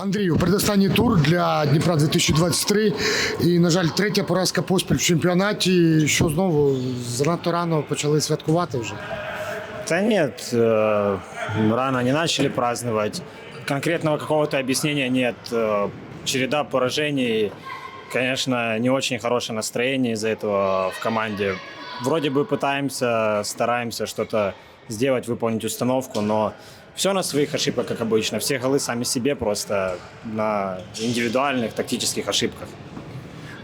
Андрію, передостанній тур для Дніпра 2023. І, на жаль, третя поразка поспіль в чемпіонаті. Що знову занадто рано почали святкувати вже. Да нет, э, рано не начали праздновать. Конкретного какого-то объяснения нет. Э, Череда поражений, конечно, не очень хорошее настроение из-за этого в команде. Вроде бы пытаемся, стараемся что-то сделать, выполнить установку, но все на своих ошибках, как обычно. Все голы сами себе просто на индивидуальных тактических ошибках.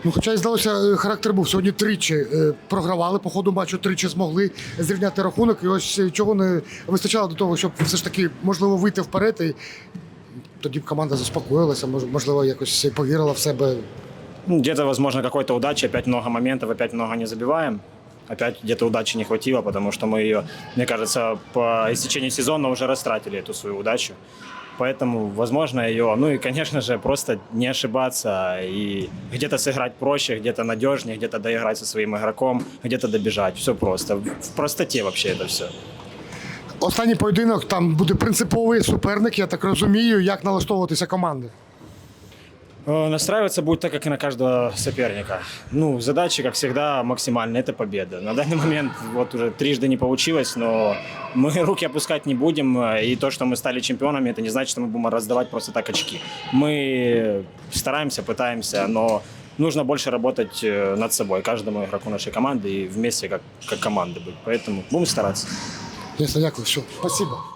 Ну, хоча і здалося, е, характер був. Сьогодні тричі е, програвали по ходу матчу, тричі змогли зрівняти рахунок. І ось е, чого не вистачало до того, щоб все ж таки можливо вийти вперед. І тоді б команда заспокоїлася, мож- можливо, якось повірила в себе. Ну, Где-то, возможно, какой-то удачи, опять много моментов, опять много не забиваем. Опять где-то удачи не хватило, потому что мы ее, мне кажется, по истечении сезона уже растратили эту свою удачу. Поэтому, возможно, ее, ну и, конечно же, просто не ошибаться и где-то сыграть проще, где-то надежнее, где-то доиграть со своим игроком, где-то добежать. Все просто. В простоте вообще это все. Останній поєдинок там буде принциповий суперник, я так розумію, як налаштовуватися команди. Э, Настраиваться будет так, как и на каждого соперника. Ну, задача, как всегда, максимальная – это победа. На данный момент вот уже трижды не получилось, но мы руки опускать не будем. И то, что мы стали чемпионами, это не значит, что мы будем раздавать просто так очки. Мы стараемся, пытаемся, но нужно больше работать э, над собой, каждому игроку нашей команды и вместе как, как команда быть. Поэтому будем стараться. Ясно, дякую. Все, спасибо.